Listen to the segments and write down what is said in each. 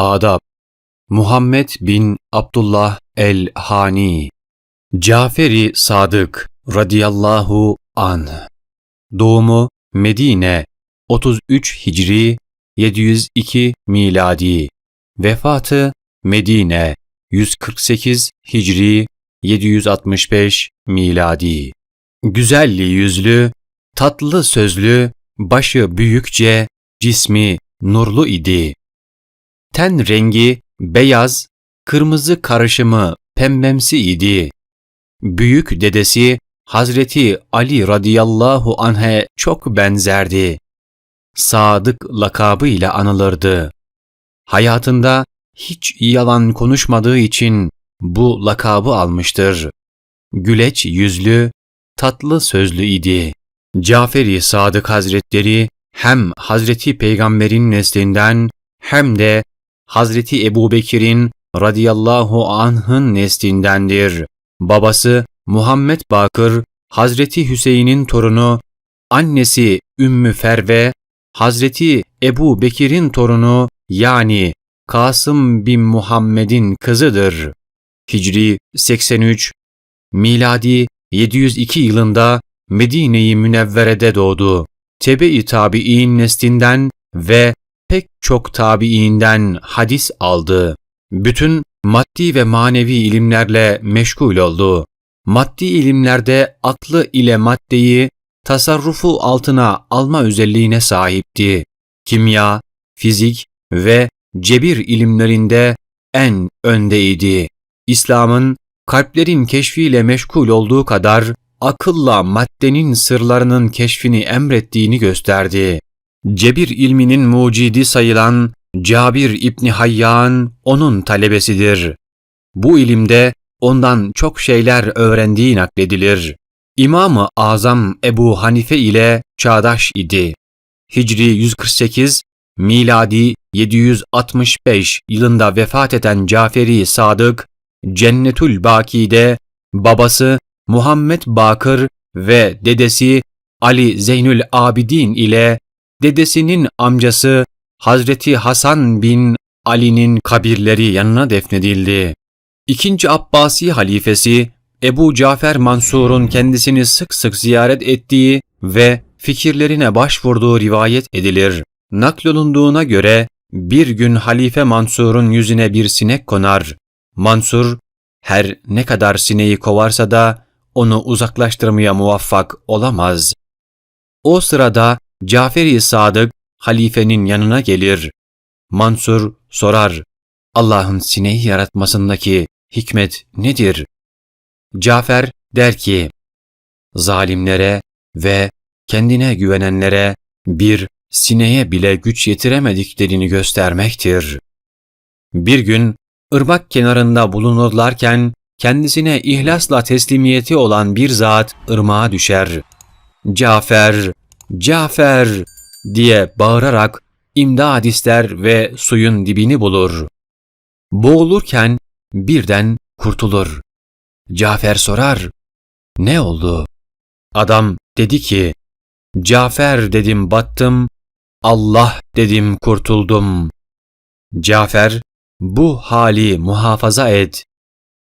Adab. Muhammed bin Abdullah el-Hani. Caferi Sadık radıyallahu an. Doğumu Medine 33 Hicri 702 miladi. Vefatı Medine 148 Hicri 765 miladi. Güzelli yüzlü, tatlı sözlü, başı büyükçe, cismi nurlu idi. Ten rengi beyaz, kırmızı karışımı pembemsi idi. Büyük dedesi Hazreti Ali radıyallahu anh'e çok benzerdi. Sadık lakabı ile anılırdı. Hayatında hiç yalan konuşmadığı için bu lakabı almıştır. Güleç yüzlü, tatlı sözlü idi. Caferi Sadık Hazretleri hem Hazreti Peygamber'in neslinden hem de Hazreti Ebubekir'in radıyallahu anh'ın neslindendir. Babası Muhammed Bakır, Hazreti Hüseyin'in torunu, annesi Ümmü Ferve, Hazreti Ebu Bekir'in torunu yani Kasım bin Muhammed'in kızıdır. Hicri 83, miladi 702 yılında Medine-i Münevvere'de doğdu. Tebe-i tabi'in neslinden ve pek çok tabi'inden hadis aldı. Bütün maddi ve manevi ilimlerle meşgul oldu. Maddi ilimlerde aklı ile maddeyi tasarrufu altına alma özelliğine sahipti. Kimya, fizik ve cebir ilimlerinde en öndeydi. İslam'ın kalplerin keşfiyle meşgul olduğu kadar akılla maddenin sırlarının keşfini emrettiğini gösterdi. Cebir ilminin mucidi sayılan Cabir İbni Hayyan onun talebesidir. Bu ilimde ondan çok şeyler öğrendiği nakledilir. İmam-ı Azam Ebu Hanife ile çağdaş idi. Hicri 148, miladi 765 yılında vefat eden Caferi Sadık, Cennetül Baki'de babası Muhammed Bakır ve dedesi Ali Zeynül Abidin ile dedesinin amcası Hazreti Hasan bin Ali'nin kabirleri yanına defnedildi. İkinci Abbasi halifesi Ebu Cafer Mansur'un kendisini sık sık ziyaret ettiği ve fikirlerine başvurduğu rivayet edilir. Naklolunduğuna göre bir gün Halife Mansur'un yüzüne bir sinek konar. Mansur her ne kadar sineği kovarsa da onu uzaklaştırmaya muvaffak olamaz. O sırada Caferi Sadık halifenin yanına gelir. Mansur sorar, Allah'ın sineği yaratmasındaki hikmet nedir? Cafer der ki, zalimlere ve kendine güvenenlere bir sineğe bile güç yetiremediklerini göstermektir. Bir gün ırmak kenarında bulunurlarken kendisine ihlasla teslimiyeti olan bir zat ırmağa düşer. Cafer, Cafer diye bağırarak imdad ister ve suyun dibini bulur. Boğulurken birden kurtulur. Cafer sorar, ne oldu? Adam dedi ki, Cafer dedim battım, Allah dedim kurtuldum. Cafer, bu hali muhafaza et.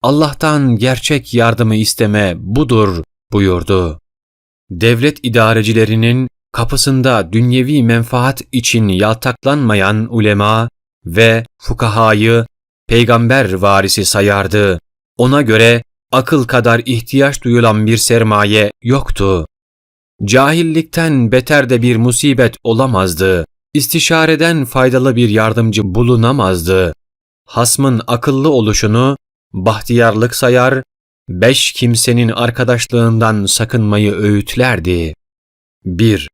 Allah'tan gerçek yardımı isteme budur buyurdu. Devlet idarecilerinin kapısında dünyevi menfaat için yaltaklanmayan ulema ve fukahayı peygamber varisi sayardı. Ona göre akıl kadar ihtiyaç duyulan bir sermaye yoktu. Cahillikten beter de bir musibet olamazdı. İstişareden faydalı bir yardımcı bulunamazdı. Hasmın akıllı oluşunu bahtiyarlık sayar, beş kimsenin arkadaşlığından sakınmayı öğütlerdi. 1.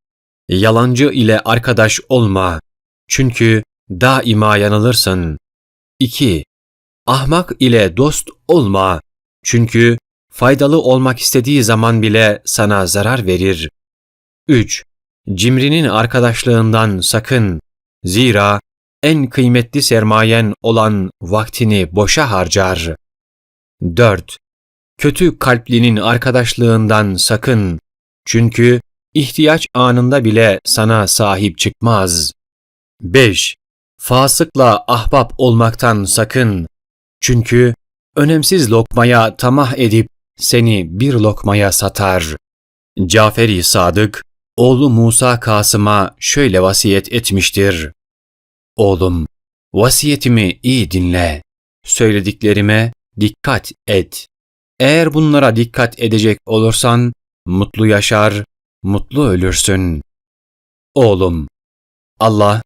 Yalancı ile arkadaş olma. Çünkü daima yanılırsın. 2. Ahmak ile dost olma. Çünkü faydalı olmak istediği zaman bile sana zarar verir. 3. Cimrinin arkadaşlığından sakın. Zira en kıymetli sermayen olan vaktini boşa harcar. 4. Kötü kalplinin arkadaşlığından sakın. Çünkü ihtiyaç anında bile sana sahip çıkmaz. 5. fasıkla ahbap olmaktan sakın. Çünkü önemsiz lokmaya tamah edip seni bir lokmaya satar. Caferi Sadık, oğlu Musa Kasım'a şöyle vasiyet etmiştir. Oğlum, vasiyetimi iyi dinle. Söylediklerime dikkat et. Eğer bunlara dikkat edecek olursan, mutlu yaşar, mutlu ölürsün. Oğlum, Allah,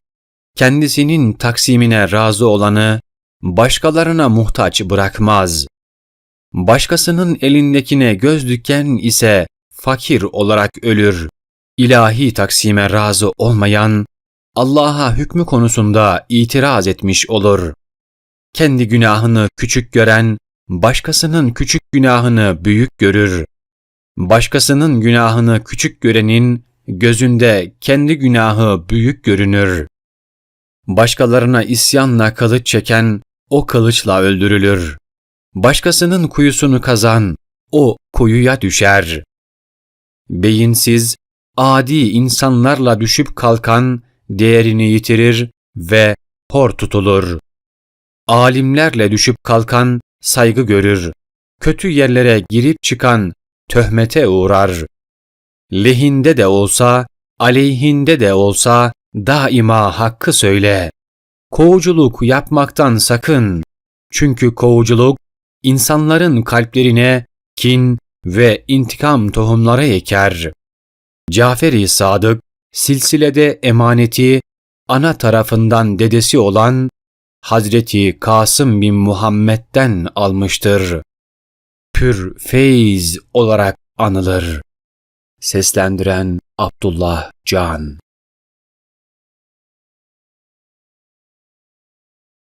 kendisinin taksimine razı olanı, başkalarına muhtaç bırakmaz. Başkasının elindekine göz diken ise fakir olarak ölür. İlahi taksime razı olmayan, Allah'a hükmü konusunda itiraz etmiş olur. Kendi günahını küçük gören, başkasının küçük günahını büyük görür. Başkasının günahını küçük görenin gözünde kendi günahı büyük görünür. Başkalarına isyanla kılıç çeken o kılıçla öldürülür. Başkasının kuyusunu kazan o kuyuya düşer. Beyinsiz, adi insanlarla düşüp kalkan değerini yitirir ve hor tutulur. Alimlerle düşüp kalkan saygı görür. Kötü yerlere girip çıkan töhmete uğrar. Lehinde de olsa, aleyhinde de olsa daima hakkı söyle. Kovuculuk yapmaktan sakın. Çünkü kovuculuk insanların kalplerine kin ve intikam tohumları eker. Caferi Sadık silsilede emaneti ana tarafından dedesi olan Hazreti Kasım bin Muhammed'den almıştır. Pür feyz olarak anılır. Seslendiren Abdullah Can